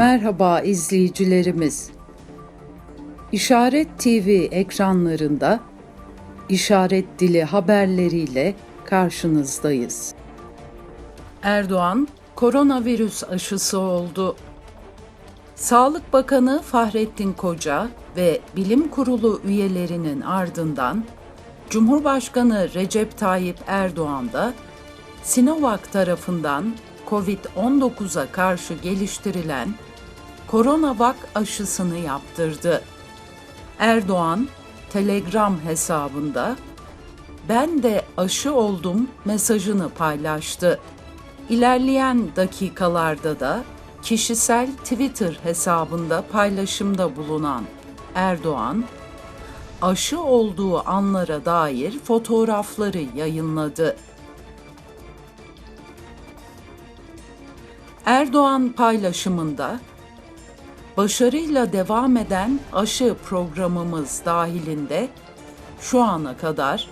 Merhaba izleyicilerimiz. İşaret TV ekranlarında işaret dili haberleriyle karşınızdayız. Erdoğan koronavirüs aşısı oldu. Sağlık Bakanı Fahrettin Koca ve Bilim Kurulu üyelerinin ardından Cumhurbaşkanı Recep Tayyip Erdoğan da Sinovac tarafından COVID-19'a karşı geliştirilen Coronavac aşısını yaptırdı. Erdoğan Telegram hesabında ben de aşı oldum mesajını paylaştı. İlerleyen dakikalarda da kişisel Twitter hesabında paylaşımda bulunan Erdoğan, aşı olduğu anlara dair fotoğrafları yayınladı. Erdoğan paylaşımında başarıyla devam eden aşı programımız dahilinde şu ana kadar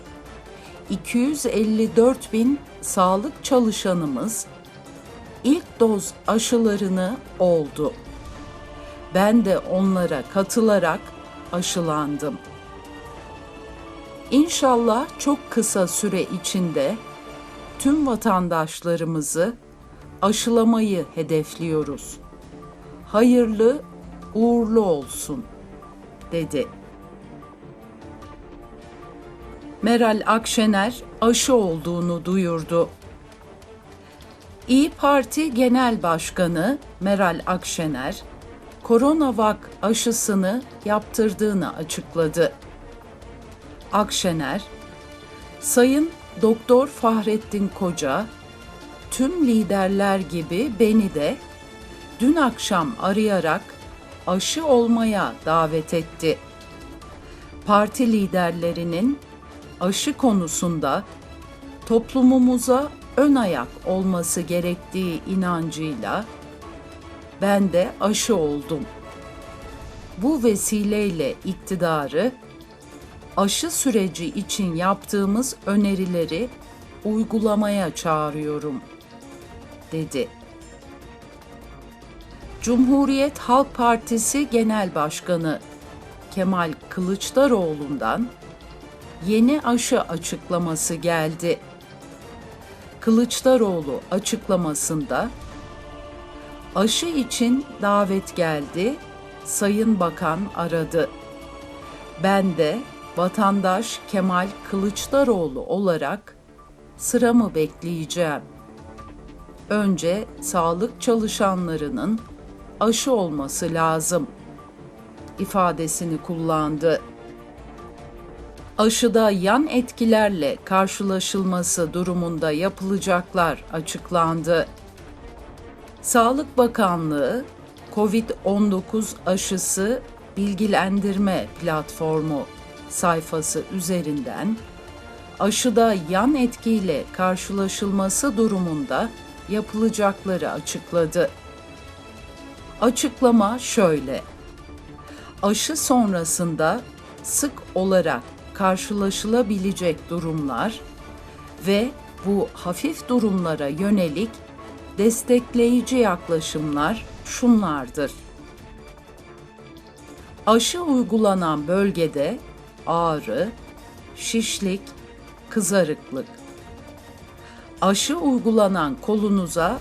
254 bin sağlık çalışanımız ilk doz aşılarını oldu. Ben de onlara katılarak aşılandım. İnşallah çok kısa süre içinde tüm vatandaşlarımızı aşılamayı hedefliyoruz. Hayırlı, uğurlu olsun, dedi. Meral Akşener aşı olduğunu duyurdu. İyi Parti Genel Başkanı Meral Akşener, Coronavac aşısını yaptırdığını açıkladı. Akşener, Sayın Doktor Fahrettin Koca, tüm liderler gibi beni de dün akşam arayarak aşı olmaya davet etti. Parti liderlerinin aşı konusunda toplumumuza ön ayak olması gerektiği inancıyla ben de aşı oldum. Bu vesileyle iktidarı aşı süreci için yaptığımız önerileri uygulamaya çağırıyorum, dedi. Cumhuriyet Halk Partisi Genel Başkanı Kemal Kılıçdaroğlu'ndan yeni aşı açıklaması geldi. Kılıçdaroğlu açıklamasında aşı için davet geldi, Sayın Bakan aradı. Ben de vatandaş Kemal Kılıçdaroğlu olarak sıramı bekleyeceğim. Önce sağlık çalışanlarının aşı olması lazım ifadesini kullandı. Aşıda yan etkilerle karşılaşılması durumunda yapılacaklar açıklandı. Sağlık Bakanlığı COVID-19 aşısı bilgilendirme platformu sayfası üzerinden aşıda yan etkiyle karşılaşılması durumunda yapılacakları açıkladı. Açıklama şöyle. Aşı sonrasında sık olarak karşılaşılabilecek durumlar ve bu hafif durumlara yönelik destekleyici yaklaşımlar şunlardır. Aşı uygulanan bölgede ağrı, şişlik, kızarıklık. Aşı uygulanan kolunuza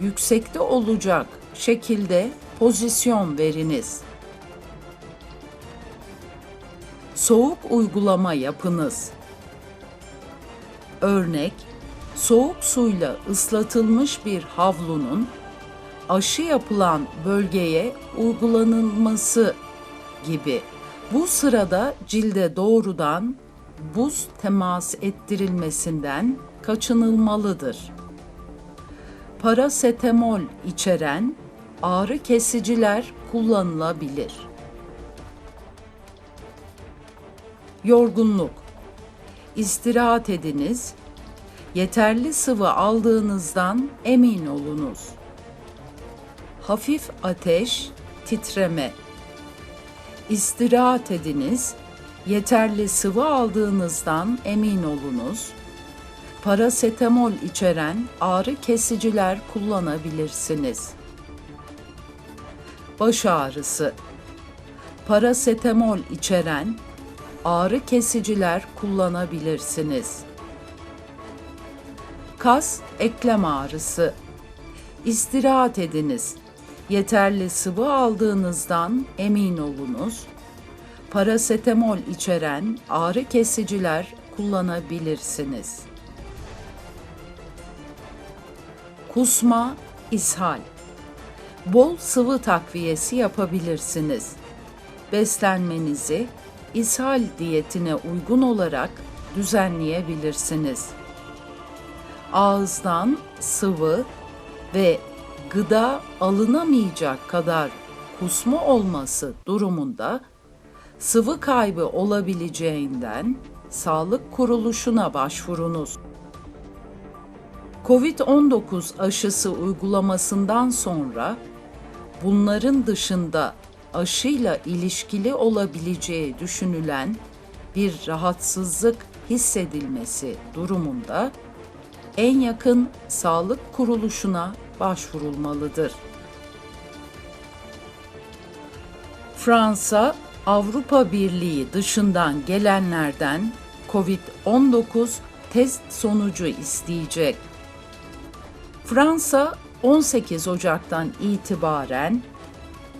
yüksekte olacak şekilde pozisyon veriniz. Soğuk uygulama yapınız. Örnek, soğuk suyla ıslatılmış bir havlunun aşı yapılan bölgeye uygulanılması gibi. Bu sırada cilde doğrudan buz temas ettirilmesinden kaçınılmalıdır. Parasetamol içeren ağrı kesiciler kullanılabilir. Yorgunluk İstirahat ediniz. Yeterli sıvı aldığınızdan emin olunuz. Hafif ateş, titreme. İstirahat ediniz yeterli sıvı aldığınızdan emin olunuz. Parasetamol içeren ağrı kesiciler kullanabilirsiniz. Baş ağrısı. Parasetamol içeren ağrı kesiciler kullanabilirsiniz. Kas, eklem ağrısı. İstirahat ediniz. Yeterli sıvı aldığınızdan emin olunuz. Parasetamol içeren ağrı kesiciler kullanabilirsiniz. Kusma, ishal. Bol sıvı takviyesi yapabilirsiniz. Beslenmenizi ishal diyetine uygun olarak düzenleyebilirsiniz. Ağızdan sıvı ve gıda alınamayacak kadar kusma olması durumunda sıvı kaybı olabileceğinden sağlık kuruluşuna başvurunuz. Covid-19 aşısı uygulamasından sonra bunların dışında aşıyla ilişkili olabileceği düşünülen bir rahatsızlık hissedilmesi durumunda en yakın sağlık kuruluşuna başvurulmalıdır. Fransa, Avrupa Birliği dışından gelenlerden COVID-19 test sonucu isteyecek. Fransa 18 Ocak'tan itibaren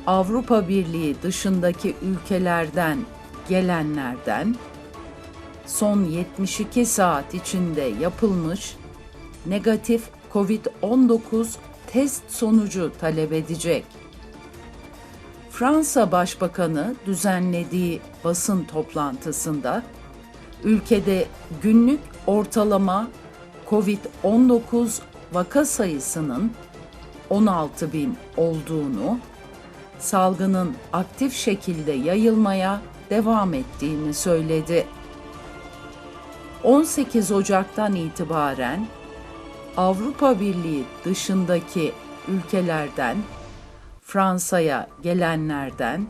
Avrupa Birliği dışındaki ülkelerden gelenlerden son 72 saat içinde yapılmış negatif COVID-19 test sonucu talep edecek. Fransa Başbakanı düzenlediği basın toplantısında ülkede günlük ortalama COVID-19 vaka sayısının 16 bin olduğunu, salgının aktif şekilde yayılmaya devam ettiğini söyledi. 18 Ocak'tan itibaren Avrupa Birliği dışındaki ülkelerden Fransa'ya gelenlerden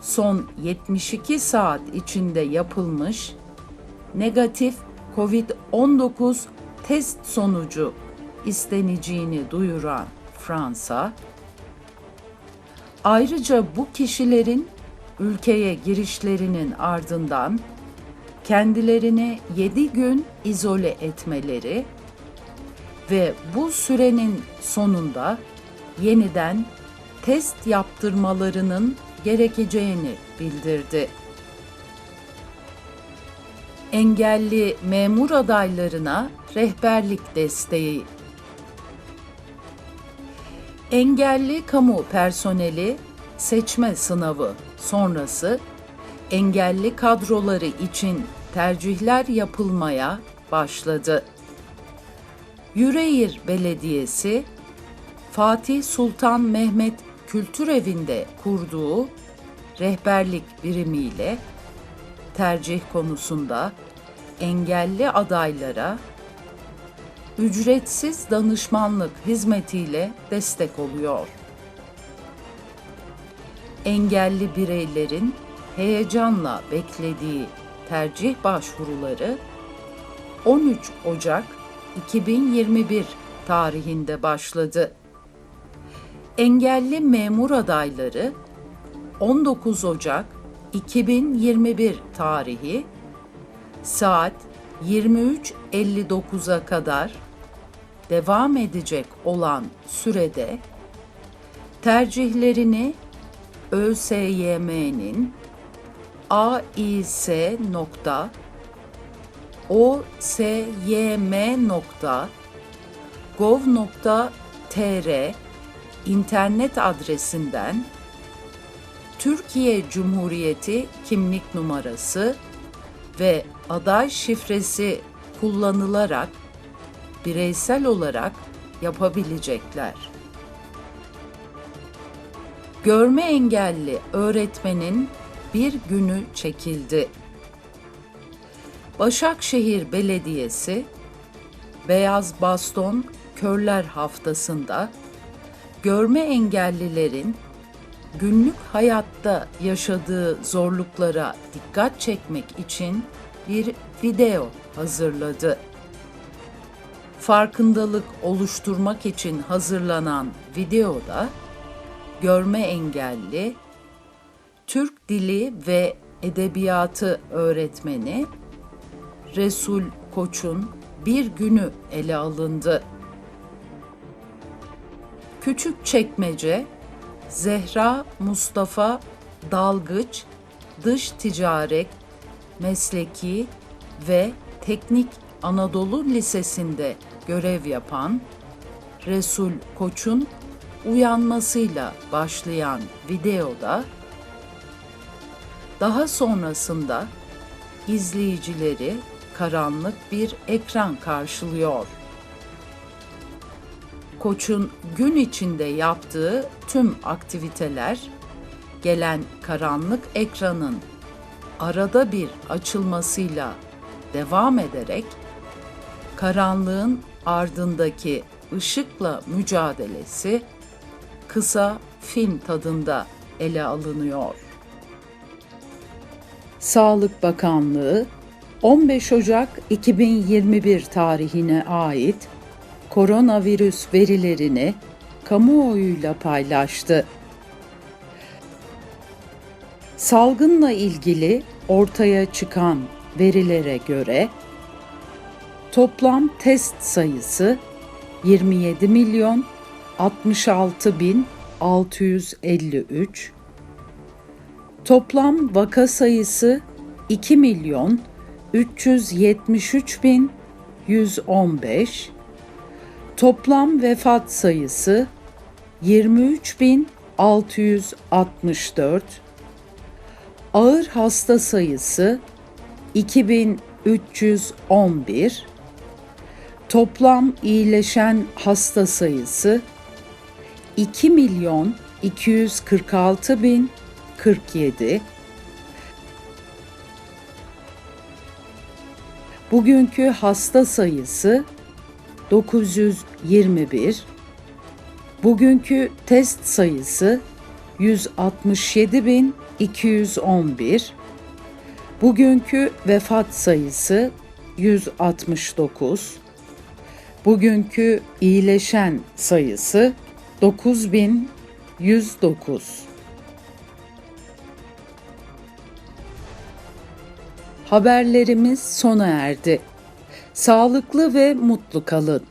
son 72 saat içinde yapılmış negatif COVID-19 test sonucu isteneceğini duyuran Fransa, ayrıca bu kişilerin ülkeye girişlerinin ardından kendilerini 7 gün izole etmeleri ve bu sürenin sonunda yeniden test yaptırmalarının gerekeceğini bildirdi. Engelli memur adaylarına rehberlik desteği Engelli kamu personeli seçme sınavı sonrası engelli kadroları için tercihler yapılmaya başladı. Yüreğir Belediyesi Fatih Sultan Mehmet Kültür Evi'nde kurduğu rehberlik birimiyle tercih konusunda engelli adaylara ücretsiz danışmanlık hizmetiyle destek oluyor. Engelli bireylerin heyecanla beklediği tercih başvuruları 13 Ocak 2021 tarihinde başladı. Engelli memur adayları 19 Ocak 2021 tarihi saat 23.59'a kadar devam edecek olan sürede tercihlerini ÖSYM'nin AİS nokta osym.gov.tr internet adresinden Türkiye Cumhuriyeti kimlik numarası ve aday şifresi kullanılarak bireysel olarak yapabilecekler. Görme engelli öğretmenin bir günü çekildi. Başakşehir Belediyesi Beyaz Baston Körler Haftası'nda görme engellilerin günlük hayatta yaşadığı zorluklara dikkat çekmek için bir video hazırladı. Farkındalık oluşturmak için hazırlanan videoda görme engelli, Türk Dili ve Edebiyatı öğretmeni Resul Koç'un bir günü ele alındı. Küçükçekmece Zehra Mustafa Dalgıç Dış Ticaret Mesleki ve Teknik Anadolu Lisesi'nde görev yapan Resul Koç'un uyanmasıyla başlayan videoda daha sonrasında izleyicileri karanlık bir ekran karşılıyor. Koç'un gün içinde yaptığı tüm aktiviteler gelen karanlık ekranın arada bir açılmasıyla devam ederek karanlığın ardındaki ışıkla mücadelesi kısa film tadında ele alınıyor. Sağlık Bakanlığı 15 Ocak 2021 tarihine ait koronavirüs verilerini kamuoyuyla paylaştı. Salgınla ilgili ortaya çıkan verilere göre toplam test sayısı 27 milyon 66 bin 653 Toplam vaka sayısı 2 milyon 373 bin 115 Toplam vefat sayısı 23 bin 664 Ağır hasta sayısı 2311 Toplam iyileşen hasta sayısı 2 milyon 246 bin 47 Bugünkü hasta sayısı 921 Bugünkü test sayısı 167.211 Bugünkü vefat sayısı 169 Bugünkü iyileşen sayısı 9109 Haberlerimiz sona erdi. Sağlıklı ve mutlu kalın.